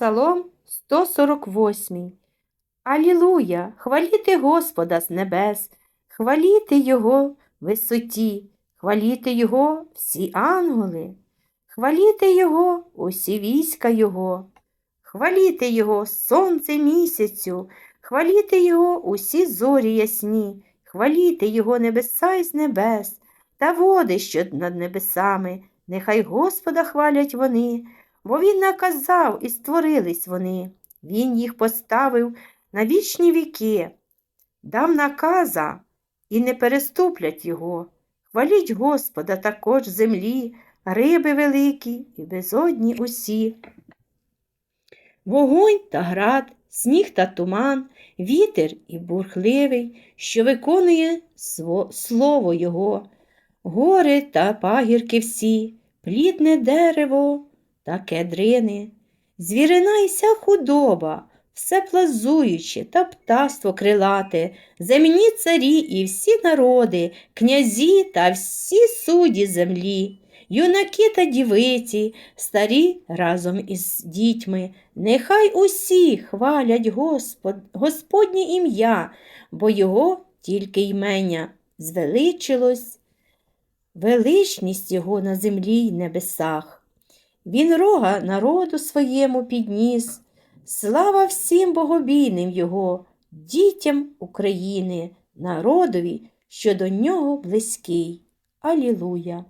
Псалом 148. Алілуя! Хваліти Господа з небес, хваліти Його висоті, хваліти Його всі ангели, хваліти Його усі війська Його, хваліти Його сонце місяцю, хваліти Його усі зорі ясні, хваліти Його небеса із небес, та води, що над небесами, нехай Господа хвалять вони, бо Він наказав і створились вони. Він їх поставив на вічні віки, дав наказа і не переступлять його. Хваліть Господа також землі, риби великі і безодні усі. Вогонь та град, сніг та туман, вітер і бурхливий, що виконує слово Його, гори та пагірки всі, плідне дерево та кедрини, звірина і вся худоба, все плазуюче та птаство крилате, земні царі і всі народи, князі та всі судді землі, юнаки та дівиці, старі разом із дітьми, нехай усі хвалять Господ, Господнє ім'я, бо Його тільки ймення. Звеличилось, величність Його на землі й небесах. Він рога народу своєму підніс, слава всім богобійним Його, дітям України, народові, що до нього близький. Алілуя!